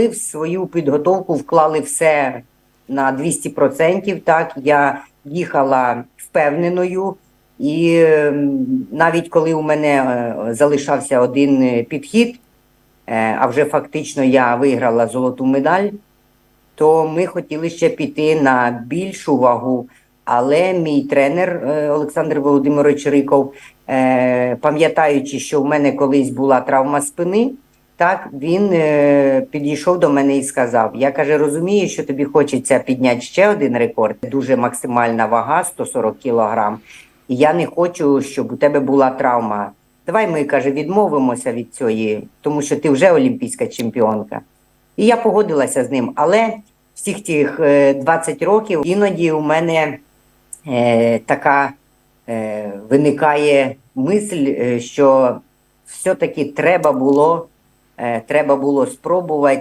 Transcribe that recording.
ми в свою підготовку вклали все на 200%. Так, я їхала впевненою, і ем, навіть коли у мене е, залишався один е, підхід, е, а вже фактично я виграла золоту медаль, то ми хотіли ще піти на більшу вагу. Але мій тренер Олександр Володимирович Риков, пам'ятаючи, що в мене колись була травма спини, так він е, підійшов до мене і сказав: Я каже, розумію, що тобі хочеться підняти ще один рекорд. Дуже максимальна вага 140 кілограм. І я не хочу, щоб у тебе була травма. Давай ми каже, відмовимося від цієї, тому що ти вже олімпійська чемпіонка. І я погодилася з ним. Але всіх тих е, 20 років іноді у мене е, така е, виникає мисль, е, що все-таки треба було, е, треба було спробувати